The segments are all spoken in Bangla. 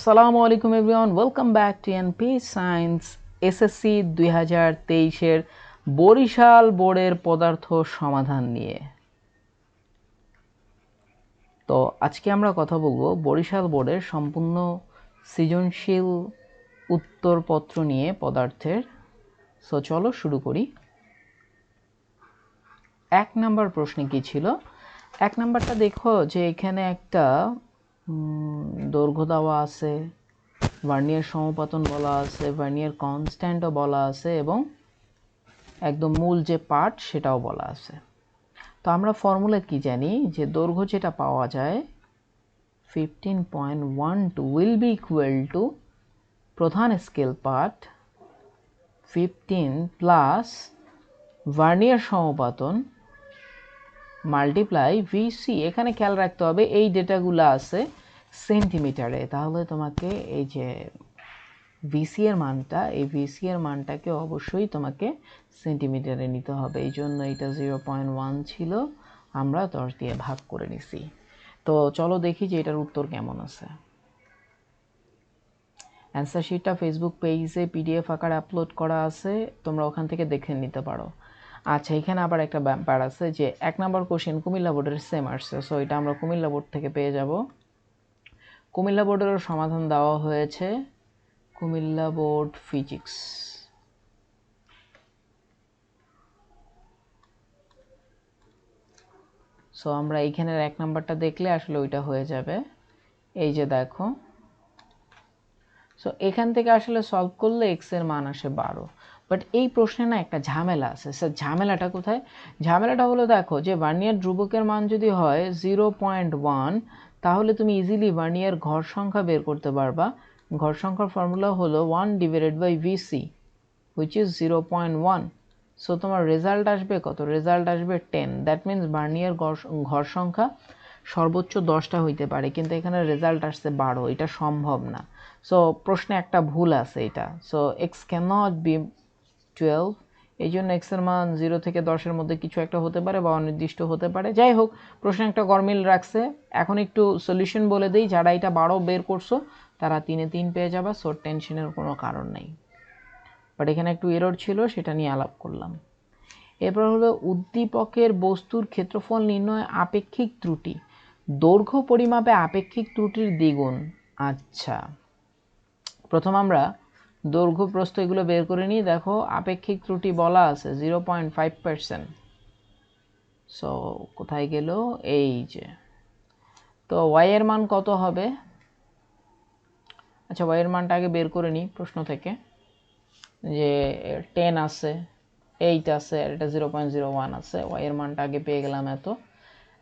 আসসালামু আলাইকুম everyone welcome back to NP science SSC দুই হাজার তেইশের বরিশাল বোর্ডের পদার্থ সমাধান নিয়ে। তো আজকে আমরা কথা বলব বরিশাল বোর্ডের সম্পূর্ণ সৃজনশীল উত্তরপত্র নিয়ে পদার্থের। সো চলো শুরু করি। এক নাম্বার প্রশ্নে কি ছিল? এক নাম্বারটা দেখো যে এখানে একটা দৈর্ঘ্য দেওয়া আছে ভার্নিয়ার সমপাতন বলা আছে ভার্নিয়ার কনস্ট্যান্টও বলা আছে এবং একদম মূল যে পার্ট সেটাও বলা আছে। তো আমরা ফর্মুলা কি জানি? যে দৈর্ঘ্য যেটা পাওয়া যায় fifteen point one two will be equal to প্রধান scale part fifteen plus vernier সমপাতন multiply VC এখানে খেয়াল রাখতে হবে, এই ডেটাগুলো আছে সেন্টিমিটারে তাহলে তোমাকে এই যে ভিসি এর মানটা, এই ভিসি এর মানটাকে অবশ্যই তোমাকে সেন্টিমিটারে নিতে হবে। এই জন্য এটা জিরো পয়েন্ট ওয়ান ছিল, আমরা দশ দিয়ে ভাগ করে নিছি। তো চলো দেখি যে এটার উত্তর কেমন আছে। অ্যান্সার শিটটা ফেসবুক পেজে পিডিএফ আকারে আপলোড করা আছে, তোমরা ওখান থেকে দেখে নিতে পারো। আচ্ছা এখানে আবার একটা ব্যাপার আছে যে এক নম্বর কোশ্চেন কুমিল্লা বোর্ডের সেম আসছে। সো এটা আমরা কুমিল্লা বোর্ড থেকে পেয়ে যাব। কুমিল্লা বোর্ডেরও সমাধান দেওয়া হয়েছে। কুমিল্লা বোর্ড ফিজিক্স সো আমরা এইখানের এক নাম্বারটা দেখলে আসলে ওইটা হয়ে যাবে। এই যে দেখো। সো এখান থেকে আসলে সলভ করলে এক্সের মান আসে বারো। বাট এই প্রশ্নে না একটা ঝামেলা আছে। স্যার ঝামেলাটা কোথায়? ঝামেলাটা হলো দেখো যে ভার্নিয়ার ধ্রুবকের মান যদি হয় জিরো পয়েন্ট ওয়ান তাহলে তুমি ইজিলি ভার্নিয়ার ঘর সংখ্যা বের করতে পারবা। ঘর সংখ্যার ফর্মুলা হলো one divided by VC which is zero point one so তোমার রেজাল্ট আসবে কত? রেজাল্ট আসবে টেন দ্যাট মিন্স ভার্নিয়ার ঘর সংখ্যা সর্বোচ্চ দশটা হইতে পারে। কিন্তু এখানে রেজাল্ট আসছে বারো। এটা সম্ভব না। সো প্রশ্নে একটা ভুল আছে এটা। So X can not be twelve এই জন্য এক্সের মান জিরো থেকে দশের মধ্যে কিছু একটা হতে পারে বা অনির্দিষ্ট হতে পারে। যাই হোক, প্রশ্নে একটা গরমিল রাখছে। এখন একটু সলিউশন বলে দিই। যারা এটা বারো বের করছ, তারা তিনে তিন পেয়ে যাবা। সো টেনশনের কোনো কারণ নেই। বাট এখানে একটু এরর ছিল, সেটা নিয়ে আলাপ করলাম। এরপর হলো, উদ্দীপকের বস্তুর ক্ষেত্রফল নির্ণয় আপেক্ষিক ত্রুটি। দৈর্ঘ্য পরিমাপে আপেক্ষিক ত্রুটির দ্বিগুণ। আচ্ছা। প্রথম আমরা দৈর্ঘ্য প্রস্থ এগুলো বের করে নিই। দেখো, আপেক্ষিক ত্রুটি বলা আছে zero point five percent so কোথায় গেল? এই যে। তো ওয়াইয়ের মান কত হবে? আচ্ছা ওয়াইয়ের মানটা আগে বের করে নিই প্রশ্ন থেকে। যে টেন আছে এইট আছে এটা জিরো পয়েন্ট জিরো ওয়ান আছে ওয়াইয়ের মানটা আগে পেয়ে গেলাম এত।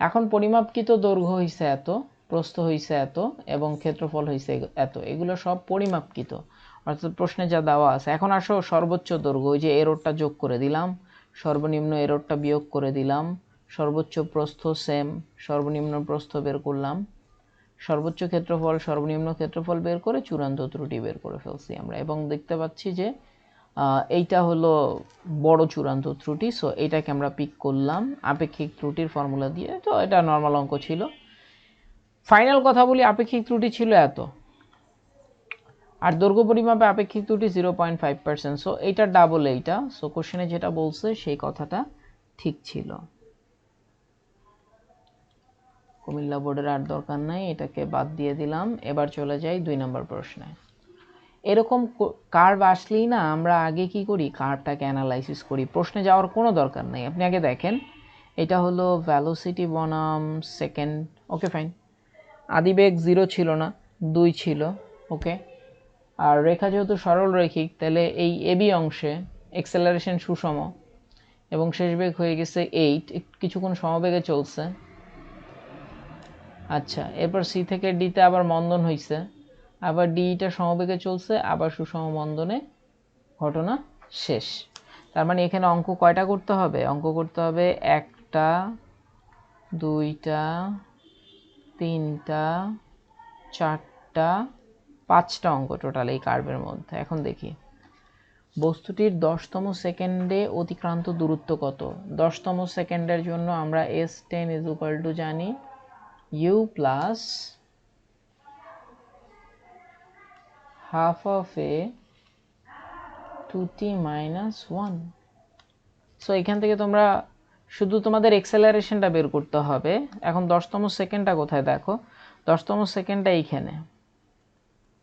এখন পরিমাপকৃত দৈর্ঘ্য হয়েছে এত। প্রস্থ হয়েছে এত এবং ক্ষেত্রফল হয়েছে এত। এগুলো সব পরিমাপকৃত। অর্থাৎ প্রশ্নে যা দেওয়া আছে। এখন আসো সর্বোচ্চ দৈর্ঘ্য, ওই যে এরোরটা যোগ করে দিলাম, সর্বনিম্ন এরোরটা বিয়োগ করে দিলাম, সর্বোচ্চ প্রস্থ সেম সর্বনিম্ন প্রস্থ বের করলাম, সর্বোচ্চ ক্ষেত্রফল, সর্বনিম্ন ক্ষেত্রফল বের করে চূড়ান্ত ত্রুটি বের করে ফেলছি আমরা। এবং দেখতে পাচ্ছি যে এইটা হলো বড় চূড়ান্ত ত্রুটি সো এটাকে আমরা পিক করলাম। আপেক্ষিক ত্রুটির ফর্মুলা দিয়ে, তো এটা নর্মাল অঙ্ক ছিল। ফাইনাল কথা বলি, আপেক্ষিক ত্রুটি ছিল এত। আর দৈর্ঘ্য পরিমাপে আপেক্ষিক ত্রুটি zero point five percent so এইটা ডাবল এইটা। সো কোশ্চেনে যেটা বলছে, সেই কথাটা ঠিক ছিল। কুমিল্লা বোর্ডের আর দরকার নাই, এটাকে বাদ দিয়ে দিলাম। এবার চলে যাই দুই নম্বর প্রশ্নে। এরকম কার্ভ আসলেই না, আমরা আগে কি করি? কার্ভটাকে অ্যানালাইসিস করি। প্রশ্নে যাওয়ার কোনো দরকার নেই। আপনি আগে দেখেন। এটা হলো ভ্যালোসিটি বনাম সেকেন্ড ওকে ফাইন আদিবেগ জিরো ছিল না, দুই ছিল, ওকে? আর রেখা যেহেতু সরল রৈখিক, তাহলে এই এবি অংশে এক্সেলারেশন সুষম এবং শেষ বেগ হয়ে গেছে এইট কিছুক্ষণ সমবেগে চলছে। আচ্ছা এরপর সি থেকে ডিতে আবার মন্দন হয়েছে আবার ডিটা সমবেগে চলছে, আবার সুষম মন্দনে ঘটনা শেষ। তার মানে এখানে অঙ্ক কয়টা করতে হবে? অঙ্ক করতে হবে একটা, দুইটা তিনটা, চারটা, পাঁচটা অঙ্ক টোটাল এই কার্ভের মধ্যে। এখন দেখি। বস্তুটির দশতম সেকেন্ডে অতিক্রান্ত দূরত্ব কত? দশতম সেকেন্ডের জন্য আমরা S ten is equal to জানি U plus half of A two T minus one so এখান থেকে তোমরা শুধু তোমাদের এক্সেলারেশনটা বের করতে হবে। এখন দশতম সেকেন্ডটা কোথায় দেখো? দশতম সেকেন্ডটা এইখানে।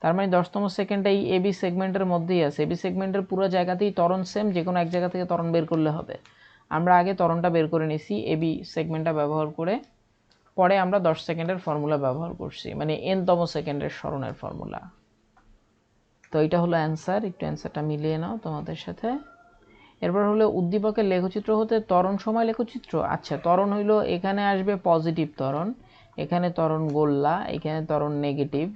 তার মানে দশতম সেকেন্ডটা এই এবি সেগমেন্টের মধ্যেই আছে। এবি সেগমেন্টের পুরো জায়গাতেই তরণ সেম যে কোনো এক জায়গা থেকে তরণ বের করলে হবে। আমরা আগে তরণটা বের করে নিছি এবি সেগমেন্টটা ব্যবহার করে। পরে আমরা দশ সেকেন্ডের ফর্মুলা ব্যবহার করছি। মানে এনতম সেকেন্ডের স্মরণের ফর্মুলা তো এটা হলো অ্যান্সার একটু অ্যান্সারটা মিলিয়ে নাও তোমাদের সাথে। এরপর হলো উদ্দীপকের লেখচিত্র হতে ত্বরণ সময় লেখচিত্র। আচ্ছা ত্বরণ হইল এখানে আসবে পজিটিভ ত্বরণ এখানে ত্বরণ গোল্লা, এখানে ত্বরণ নেগেটিভ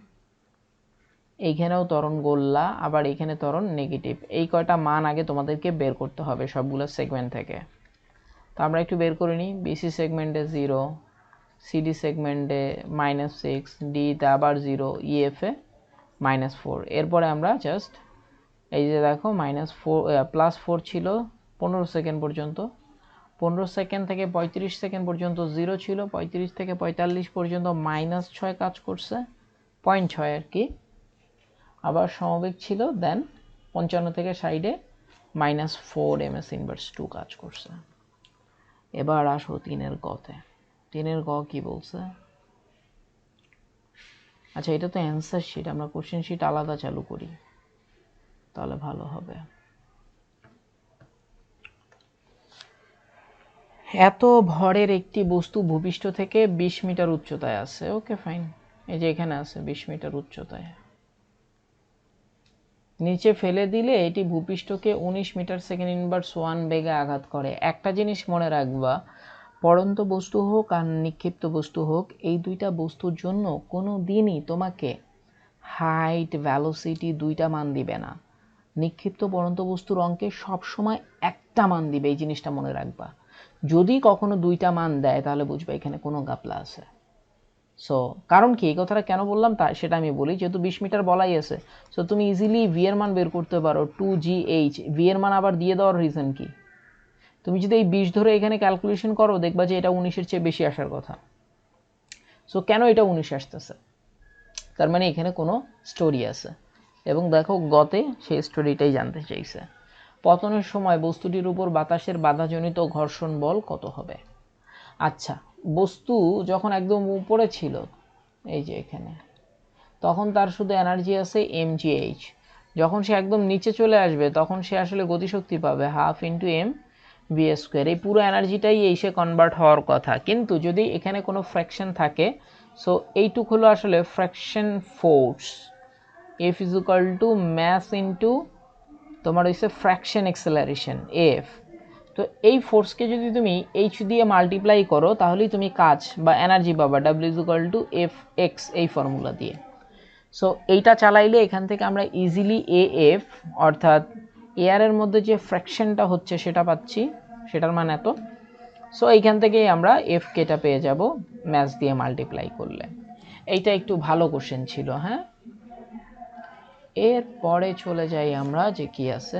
এইখানেও ত্বরণ গোল্লা, আবার এখানে ত্বরণ নেগেটিভ এই কয়টা মান আগে তোমাদেরকে বের করতে হবে সবগুলো সেগমেন্ট থেকে। তো আমরা একটু বের করে নিই। বিসি সেগমেন্টে জিরো সিডি সেগমেন্টে মাইনাস সিক্স ডিতে আবার জিরো ইএফে মাইনাস ফোর এরপরে আমরা জাস্ট এই যে দেখো মাইনাস ফোর প্লাস ফোর ছিল পনেরো সেকেন্ড পর্যন্ত। পনেরো সেকেন্ড থেকে পঁয়ত্রিশ সেকেন্ড পর্যন্ত জিরো ছিল, পঁয়ত্রিশ থেকে পঁয়তাল্লিশ পর্যন্ত মাইনাস ছয় কাজ করছে পয়েন্ট ছয় আর কি। আবার সমবেগ ছিল দেন পঞ্চান্ন থেকে সাইডে minus four M S inverse two কাজ করছে। এবার আসো তিনের গতে তিনের গ কি বলছে? আচ্ছা এটা তো অ্যান্সার শিট আমরা কোশ্চেন শিট আলাদা চালু করি। তাহলে ভালো হবে। এত ভরের একটি বস্তু ভূপৃষ্ঠ থেকে বিশ মিটার উচ্চতায় আছে। Okay, fine. এই যে এখানে আছে বিশ মিটার উচ্চতায়। নিচে ফেলে দিলে এটি ভূপৃষ্ঠকে উনিশ মিটার সেকেন্ড ইনভার্স ওয়ান বেগে আঘাত করে। একটা জিনিস মনে রাখবা, পড়ন্ত বস্তু হোক আর নিক্ষিপ্ত বস্তু হোক, এই দুইটা বস্তুর জন্য কোনো দিনই তোমাকে হাইট ভ্যালোসিটি দুইটা মান দিবে না। নিক্ষিপ্ত পড়ন্ত বস্তুর অঙ্কে সবসময় একটা মান দিবে, এই জিনিসটা মনে রাখবা। যদি কখনো দুইটা মান দেয়, তাহলে বুঝবে এখানে কোনো গাপলা আছে। সো কারণ কি? এই কথাটা কেন বললাম? তা সেটা আমি বলি, যেহেতু বিশ মিটার বলাই আছে। সো তুমি ইজিলি ভি এর মান বের করতে পারো টু জি এইচ ভি এর মান আবার দিয়ে দেওয়ার রিজন কি? তুমি যদি এই বিশ ধরে এখানে ক্যালকুলেশন করো, দেখবা যে এটা উনিশের চেয়ে বেশি আসার কথা। সো কেন এটা উনিশ আসতেছে? তার মানে এখানে কোনো স্টোরি আছে। এবং দেখো গতে সেই স্টোরিটাই জানতে চাইছে। পতনের সময় বস্তুটির উপর বাতাসের বাধাজনিত ঘর্ষণ বল কত হবে? আচ্ছা বস্তু যখন একদম উপরে ছিল, এই যে এখানে, তখন তার শুধু এনার্জি আছে এম এইচ যখন সে একদম নিচে চলে আসবে, তখন সে আসলে গতিশক্তি পাবে half into M V square এই পুরো এনার্জিটাই এই সে কনভার্ট হওয়ার কথা। কিন্তু যদি এখানে কোনো ফ্র্যাকশন থাকে সো এইটুক হলো আসলে friction force F is equal to mass into তোমার হচ্ছে ফ্র্যাকশন এক্সেলারেশন এফ তো এই ফোর্সকে যদি তুমি এইচ দিয়ে মাল্টিপ্লাই করো, তাহলেই তুমি কাজ বা এনার্জি পাবা W equal to F X এই ফর্মুলা দিয়ে. সো এইটা চালাইলে এখান থেকে আমরা ইজিলি এ এফ অর্থাৎ এয়ারের মধ্যে যে ফ্র্যাকশনটা হচ্ছে সেটা পাচ্ছি, সেটার মান এত। সো এইখান থেকেই আমরা এফ কেটা পেয়ে যাব ম্যাথ দিয়ে মাল্টিপ্লাই করলে। এইটা একটু ভালো কোশ্চেন ছিল হ্যাঁ? এর পরে চলে যাই আমরা যে কি আছে?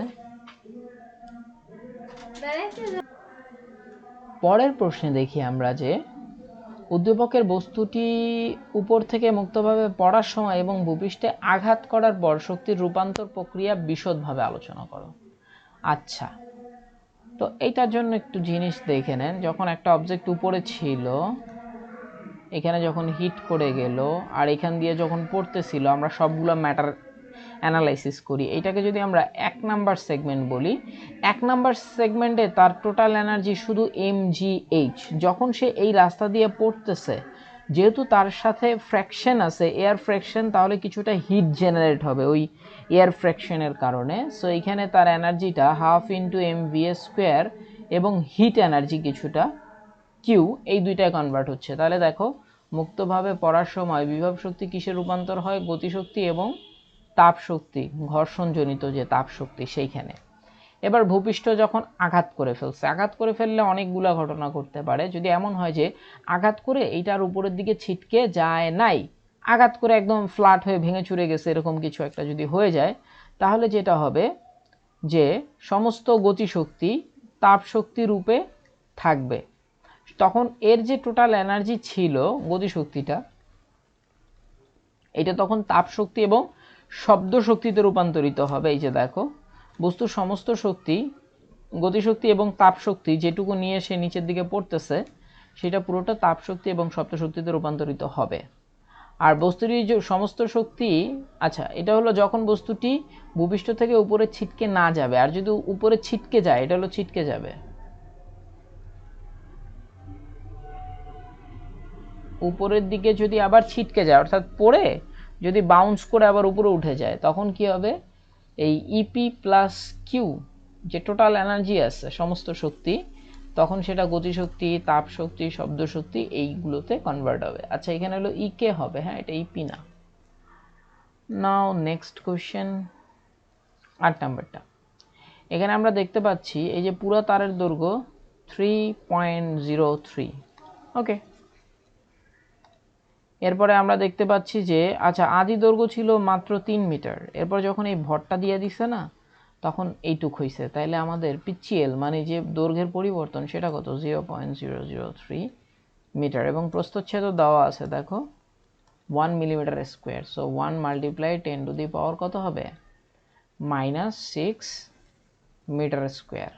পরের প্রশ্নে দেখি আমরা যে উদ্দীপকের বস্তুটি উপর থেকে মুক্তভাবে পড়ার সময় এবং ভূপৃষ্ঠে আঘাত করার পর শক্তির রূপান্তর প্রক্রিয়া বিশদভাবে আলোচনা করো। আচ্ছা তো এইটার জন্য একটু জিনিস দেখে নেন। যখন একটা অবজেক্ট উপরে ছিল, এখানে যখন হিট করে গেল, আর এখান দিয়ে যখন পড়তেছিল, আমরা সবগুলো ম্যাটার অ্যানালাইসিস করি। এইটাকে যদি আমরা এক নাম্বার সেগমেন্ট বলি, এক নাম্বার সেগমেন্টে তার টোটাল এনার্জি শুধু এম যখন সে এই রাস্তা দিয়ে পড়তেছে, যেহেতু তার সাথে ফ্র্যাকশন আছে এয়ার ফ্র্যাকশন তাহলে কিছুটা হিট জেনারেট হবে ওই এয়ার ফ্র্যাকশনের কারণে। সো এখানে তার এনার্জিটা হাফ ইন্টু এম স্কোয়ার এবং হিট এনার্জি কিছুটা কিউ এই দুইটায় কনভার্ট হচ্ছে। তাহলে দেখো, মুক্তভাবে পড়ার সময় বিভব শক্তি কিসে রূপান্তর হয়? গতিশক্তি এবং তাপ শক্তি ঘর্ষণজনিত যে তাপ শক্তি সেইখানে। এবার ভূপৃষ্ঠ যখন আঘাত করে ফেলছে, আঘাত করে ফেললে অনেকগুলা ঘটনা করতে পারে। যদি এমন হয় যে আঘাত করে এইটার উপরের দিকে ছিটকে যায় নাই, আঘাত করে একদম ফ্ল্যাট হয়ে ভেঙে চুরে গেছে এরকম কিছু একটা যদি হয়ে যায়, তাহলে যেটা হবে যে সমস্ত গতিশক্তি তাপ শক্তি রূপে থাকবে। তখন এর যে টোটাল এনার্জি ছিল গতিশক্তিটা, এটা তখন তাপ শক্তি এবং শব্দ শক্তিতে রূপান্তরিত হবে। এই যে দেখো বস্তুর সমস্ত শক্তি, গতিশক্তি এবং তাপ শক্তি যেটুকু নিয়ে সে নিচের দিকে পড়তেছে, সেটা পুরোটা তাপ শক্তি এবং শব্দ শক্তিতে রূপান্তরিত হবে। আর বস্তুটি যে সমস্ত শক্তি আচ্ছা এটা হলো যখন বস্তুটি ভূপৃষ্ঠ থেকে উপরে ছিটকে না যাবে, আর যদি উপরে ছিটকে যায়, এটা হলো ছিটকে যাবে। উপরের দিকে যদি আবার ছিটকে যায়, অর্থাৎ পড়ে যদি বাউন্স করে আবার উপরে উঠে যায়, তখন কি হবে? এই ইপি প্লাস কিউ যে টোটাল এনার্জি আছে, সমস্ত শক্তি, তখন সেটা গতিশক্তি তাপ শক্তি শব্দ শক্তি এইগুলোতে কনভার্ট হবে। আচ্ছা এখানে হলো ইকে হবে হ্যাঁ এটা ইপি না। নাও নেক্সট কোয়েশ্চেন আট নাম্বারটা। এখানে আমরা দেখতে পাচ্ছি, এই যে পুরো তারের দৈর্ঘ্য three point zero three okay এরপরে আমরা দেখতে পাচ্ছি যে আচ্ছা আদি দৈর্ঘ্য ছিল মাত্র তিন মিটার। এরপর যখন এই ভরটা দিয়ে দিছে না, তখন এইটুক হয়েছে তাইলে আমাদের পিচিএল মানে যে দৈর্ঘ্যের পরিবর্তন, সেটা কত? Zero point zero zero three metre. এবং প্রস্তচ্ছেদ দেওয়া আছে, দেখো one millimetre square so one multiply ten to the power কত হবে? মাইনাস সিক্স মিটার স্কোয়ার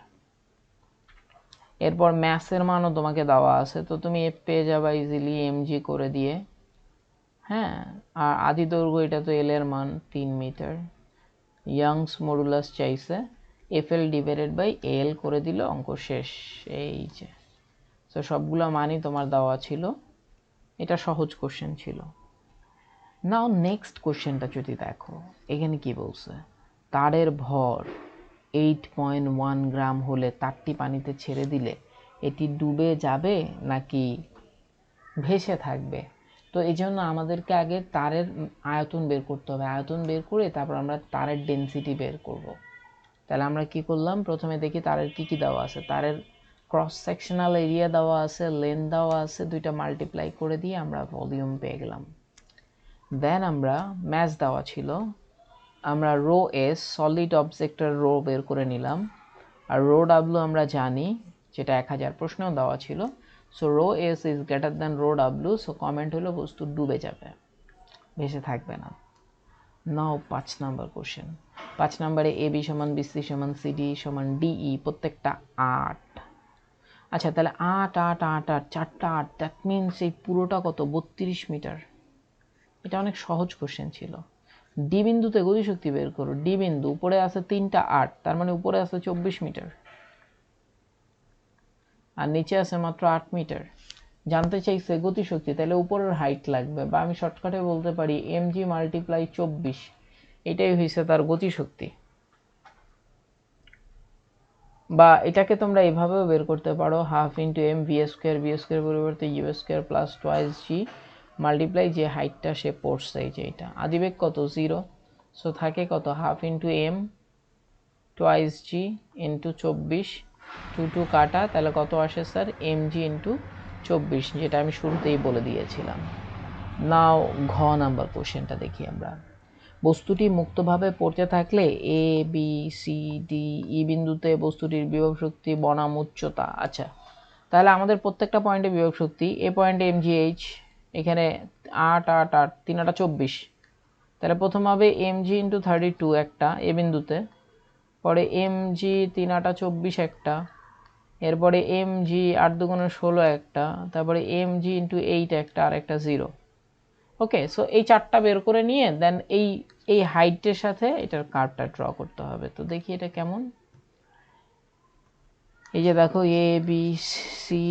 এরপর ম্যাসের মানও তোমাকে দেওয়া আছে। তো তুমি পেয়ে যাবা ইজিলি এমজি করে দিয়ে। হ্যাঁ আর আদি দৈর্ঘ্য এটা তো এল এর মান তিন মিটার ইয়াংস মডুলাস চাইছে F L divided by L করে দিল, অঙ্ক শেষ। এই যে। তো সবগুলো মানই তোমার দেওয়া ছিল। এটা সহজ কোশ্চেন ছিল। নাও নেক্সট কোশ্চেনটা যদি দেখো, এখানে কি বলছে? তারের ভর এইট পয়েন্ট ওয়ান গ্রাম হলে তারটি পানিতে ছেড়ে দিলে এটি ডুবে যাবে নাকি ভেসে থাকবে? তো এই জন্য আমাদেরকে আগে তারের আয়তন বের করতে হবে। আয়তন বের করে তারপর আমরা তারের ডেন্সিটি বের করব। তাহলে আমরা কি করলাম? প্রথমে দেখি তারের কি কি দেওয়া আছে। তারের ক্রস সেকশনাল এরিয়া দেওয়া আছে লেন দেওয়া আছে, দুইটা মাল্টিপ্লাই করে দিয়ে আমরা ভলিউম পেয়ে গেলাম। দেন আমরা ম্যাচ দেওয়া ছিল। আমরা রো এস সলিড অবজেক্টের রো বের করে নিলাম। আর রো ডাব্লু আমরা জানি, যেটা এক হাজার প্রশ্নেও দেওয়া ছিল। So rho S is greater than rho W so comment হলো বস্তু ডুবে যাবে। ভেসে থাকবে না। নাও পাঁচ নাম্বার কোশ্চেন পাঁচ নাম্বারে এ বি সমান বিসি সমান সিডি সমান ডিই প্রত্যেকটা আট। আচ্ছা তাহলে আট আট আট আট, চারটা আট দ্যাট মিনস এই পুরোটা কত? বত্রিশ মিটার। এটা অনেক সহজ কোশ্চেন ছিল। ডি বিন্দুতে গতিশক্তি বের করো। ডি বিন্দু, উপরে আছে তিনটা আট, তার মানে উপরে আছে চব্বিশ মিটার। আর নিচে আছে মাত্র আট মিটার। জানতে চাইছে গতিশক্তি, তাহলে উপরের হাইট লাগবে বা আমি শর্টকাটে বলতে পারি এম জি মাল্টিপ্লাই চব্বিশ, এটাই হয়েছে তার গতিশক্তি। বা এটাকে তোমরা এভাবেও বের করতে পারো half into M V square V square পরিবর্তে U square plus twice G multiply যে হাইটটা সে পড়ছে এই যে এটা। আদিবেগ কত? জিরো সো থাকে কত? Half into M twice G into চব্বিশ। টু টু কাটা, তাহলে কত আসে স্যার? এম জি ইন্টু চব্বিশ, যেটা আমি শুরুতেই বলে দিয়েছিলাম। নাও ঘ নাম্বার কোশ্চেনটা দেখি আমরা। বস্তুটি মুক্তভাবে পড়তে থাকলে A B C D E বিন্দুতে বস্তুটির বিভব শক্তি, বনাম উচ্চতা। আচ্ছা তাহলে আমাদের প্রত্যেকটা পয়েন্টে বিভব শক্তি, এ পয়েন্টে এম জি এইচ এখানে আট আট আট, তিন আটা চব্বিশ। তাহলে প্রথম হবে M G into thirty two একটা, এ বিন্দুতে। পরে এম জি তিন আটা চব্বিশ একটা, এরপরে এম জি আট দুগুণে ষোলো একটা, তারপরে এম জি ইন্টু এইট একটা, আর একটা জিরো। ওকে, সো এই চারটা বের করে নিয়ে দেন এই এই হাইটের সাথে এটার কার্ভটা ড্র করতে হবে। তো দেখি এটা কেমন। এই যে দেখো, A, B, C,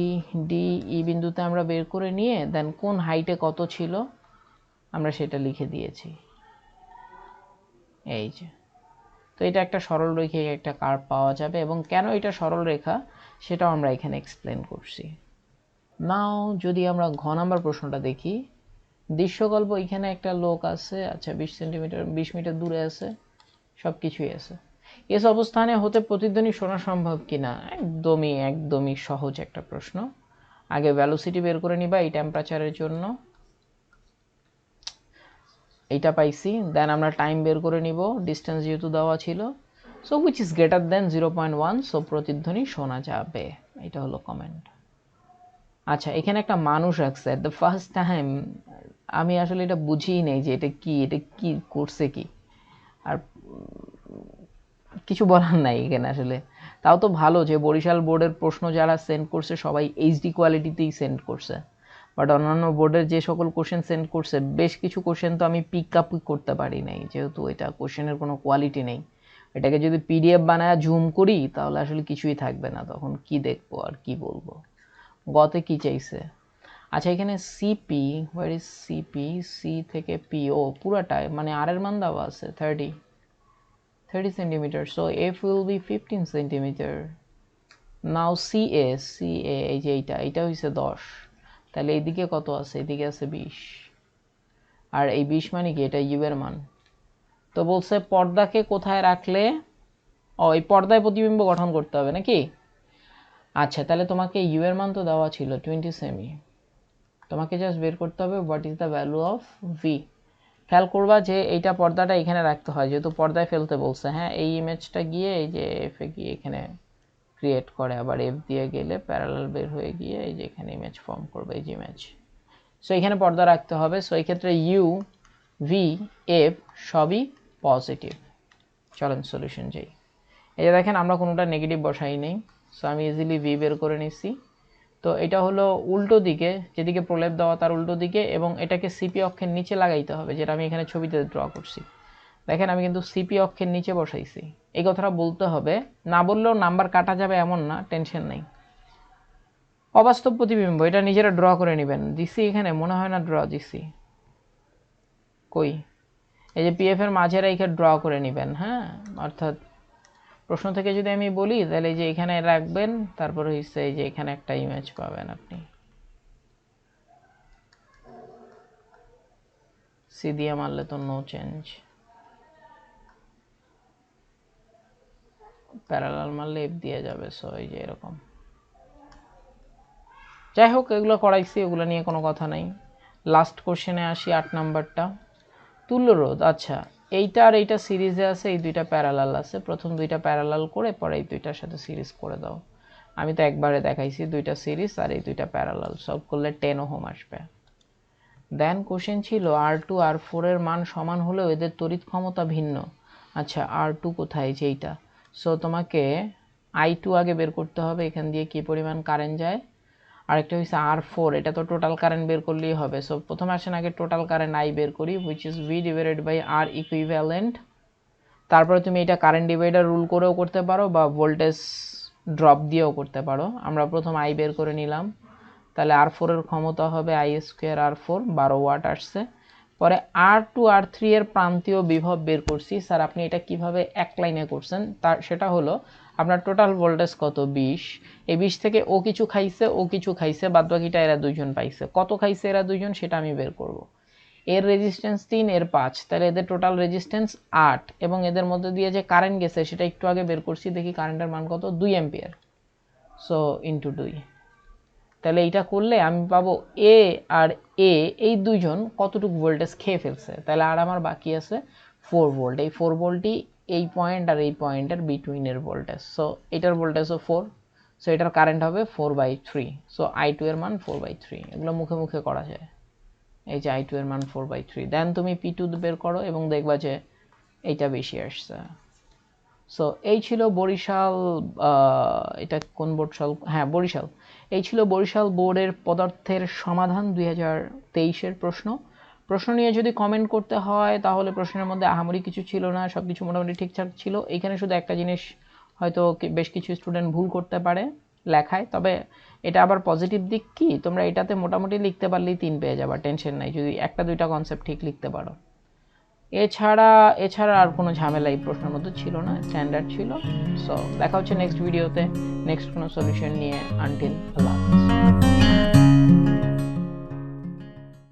D, E বিন্দুতে আমরা বের করে নিয়ে দেন কোন হাইটে কত ছিল, আমরা সেটা লিখে দিয়েছি। এই যে। তো এটা একটা সরল রেখে একটা কার্ভ পাওয়া যাবে এবং কেন এটা সরল রেখা সেটাও আমরা এখানে এক্সপ্লেন করছি। নাও যদি আমরা ঘ নাম্বার প্রশ্নটা দেখি, দৃশ্যকল্প এখানে একটা লোক আছে আচ্ছা বিশ সেন্টিমিটার বিশ মিটার দূরে আছে সব কিছুই আছে। এস অবস্থানে হতে প্রতিধ্বনি শোনা সম্ভব কি না একদমই একদমই সহজ একটা প্রশ্ন। আগে ভ্যালোসিটি বের করে নিবা এই টেম্পারেচারের জন্য। এইটা পাইছি দেন আমরা টাইম বের করে নিব ডিস্টেন্স যেহেতু দেওয়া ছিল so which is greater than zero point one so প্রতিধ্বনি শোনা যাবে, এটা হলো কমেন্ট আচ্ছা এখানে একটা মানুষ রাখছে দ্য ফার্স্ট টাইম আমি আসলে এটা বুঝিই নেই যে এটা কি এটা কি করছে কি, আর কিছু বলার নাই এখানে আসলে, তাও তো ভালো যে বরিশাল বোর্ডের প্রশ্ন যারা সেন্ড করছে, সবাই এইচডি কোয়ালিটিতেই সেন্ড করছে বাট অন্যান্য বোর্ডের যে সকল কোশ্চেন সেন্ড করছে, বেশ কিছু কোশ্চেন তো আমি পিক আপ করতে পারি নাই, যেহেতু এটা কোশ্চেনের কোনো কোয়ালিটি নেই। এটাকে যদি পিডিএফ বানায় জুম করি, তাহলে আসলে কিছুই থাকবে না। তখন কি দেখব আর কি বলব? গতে কি চাইছে? আচ্ছা এখানে CP where is CP C থেকে পি ও পুরাটাই মানে আর এর মান দেওয়া আছে thirty thirty centimetre so F will be fifteen centimetre now C A C A এই যে এইটা এইটা হয়েছে দশ। তাহলে এইদিকে কত আছে? এইদিকে আছে বিশ। আর এই বিশ মানে কি? এটা ইউ এর মান। তো বলছে পর্দাকে কোথায় রাখলে? ও, এই পর্দায় প্রতিবিম্ব গঠন করতে হবে নাকি? আচ্ছা তাহলে তোমাকে ইউ এর মান তো দেওয়া ছিল টোয়েন্টি সেমি তোমাকে জাস্ট বের করতে হবে what is the value of V খেয়াল করবা যে এইটা পর্দাটা এখানে রাখতে হয়, যেহেতু পর্দায় ফেলতে বলছে। হ্যাঁ এই ইমেজটা গিয়ে, এই যে এফে গিয়ে এখানে ক্রিয়েট করে আবার এফ দিয়ে গেলে প্যারালাল বের হয়ে গিয়ে এই যে এখানে ইমেজ ফর্ম করবে, এই যে ইমেজ সো এখানে পর্দা রাখতে হবে। সো এই ক্ষেত্রে ইউ ভি এফ সবই পজিটিভ চলেন সলিউশন যাই। এই যে দেখেন, আমরা কোনোটা নেগেটিভ বসাই নেই। সো আমি ইজিলি ভি বের করে নিচ্ছি তো, এটা হলো উল্টো দিকে, যেদিকে প্রলেপ দেওয়া তার উল্টো দিকে এবং এটাকে সিপি অক্ষের নিচে লাগাইতে হবে, যেটা আমি এখানে ছবিতে ড্র করছি। দেখেন আমি কিন্তু সিপি অক্ষের নিচে বসাইছি। এই কথাটা বলতে হবে। না বললেও নাম্বার কাটা যাবে এমন না, টেনশন নেই। অবাস্তব প্রতিবিম্ব, এটা নিজেরা ড্র করে নেবেন। দিছি এখানে, মনে হয় না ড্র, দিছি। কই? এই যে পিএফ এর মাঝে রেখে ড্র করে নেবেন হ্যাঁ? অর্থাৎ প্রশ্ন থেকে যদি আমি বলি, তাহলে এই যে এখানে রাখবেন, তারপর হচ্ছে এই যে এখানে একটা ইমেজ পাবেন আপনি। সি দিয়ে মারলে তো নো চেঞ্জ প্যারালাল মারলে এফ দিয়ে যাবে সো এই যে এরকম। যাই হোক, এগুলো করাইছি এগুলো নিয়ে কোনো কথা নাই। লাস্ট কোশ্চেনে আসি, আট নাম্বারটা। তুল্যরোধ আচ্ছা এইটা আর এইটা সিরিজে আছে, এই দুইটা প্যারালাল আছে। প্রথম দুইটা প্যারালাল করে, পরে এই দুইটার সাথে সিরিজ করে দাও। আমি তো একবারে দেখাইছি দুইটা সিরিজ আর এই দুইটা প্যারালাল সলভ করলে টেন হোম আসবে। দেন কোশ্চেন ছিল আর টু আর ফোরের মান সমান হলেও এদের তড়িৎ ক্ষমতা ভিন্ন। আচ্ছা আর টু কোথায়? যেইটা সো তোমাকে আই টু আগে বের করতে হবে, এখান দিয়ে কি পরিমাণ কারেন্ট যায়? আরেকটা হচ্ছে আর ফোর এটা তো টোটাল কারেন্ট বের করলেই হবে। সো প্রথমে আসেন আগে টোটাল কারেন্ট আই বের করি which is V divided by R equivalent তারপরে তুমি এটা কারেন্ট ডিভাইডার রুল করেও করতে পারো, বা ভোল্টেজ ড্রপ দিয়েও করতে পারো। আমরা প্রথম আই বের করে নিলাম। তাহলে আর ফোরের ক্ষমতা হবে আই স্কোয়ার আর ফোর বারো ওয়াট আসছে। পরে আর টু আর থ্রি এর প্রান্তীয় বিভব বের করছি। স্যার, আপনি এটা কীভাবে এক লাইনে করছেন? তার, সেটা হলো আপনার টোটাল ভোল্টেজ কত? বিশ। এই বিশ থেকে ও কিছু খাইছে, ও কিছু খাইছে বাদ বাকিটা এরা দুইজন পাইছে। কত খাইছে এরা দুইজন সেটা আমি বের করব। এর রেজিস্ট্যান্স তিন, এর পাঁচ। তাহলে এদের টোটাল রেজিস্ট্যান্স আট এবং এদের মধ্যে দিয়ে যে কারেন্ট গেছে সেটা একটু আগে বের করছি, দেখি কারেন্টের মান কত? দুই অ্যাম্পিয়ার সো ইন্টু দুই। তাহলে এইটা করলে আমি পাবো এ আর এ এই দুইজন কতটুকু ভোল্টেজ খেয়ে ফেলছে? তাহলে আর আমার বাকি আছে ফোর ভোল্ট এই ফোর ভোল্টই এই পয়েন্ট আর এই পয়েন্টের বিটুইনের ভোল্টেজ সো এটার ভোল্টেজও ফোর সো এটার কারেন্ট হবে four by three so I two এর মান ফোর বাই থ্রি এগুলো মুখে মুখে করা যায়। এই যে আই টু এর মান ফোর বাই থ্রি দেন তুমি পি টু বের করো এবং দেখবা যে এইটা বেশি আসছে। সো এই ছিল বরিশাল এটা কোন বোর্ড সাল হ্যাঁ বরিশাল। এই ছিল বরিশাল বোর্ডের পদার্থের সমাধান দুই হাজার তেইশের প্রশ্ন। প্রশ্ন নিয়ে যদি কমেন্ট করতে হয়, তাহলে প্রশ্নের মধ্যে আহামরি কিছু ছিল না সব কিছু মোটামুটি ঠিকঠাক ছিল। এখানে শুধু একটা জিনিস, হয়তো বেশ কিছু স্টুডেন্ট ভুল করতে পারে লেখায়, তবে এটা আবার পজিটিভ দিক কি? তোমরা এটাতে মোটামুটি লিখতে পারলেই তিন পেয়ে যাবা টেনশন নাই। যদি একটা দুইটা কনসেপ্ট ঠিক লিখতে পারো। এছাড়া এছাড়া আর কোনো ঝামেলা এই প্রশ্নের মধ্যে ছিল না স্ট্যান্ডার্ড ছিল সো দেখা হচ্ছে নেক্সট ভিডিওতে নেক্সট কোনো সলিউশন নিয়ে আনটিল আল্লাহ।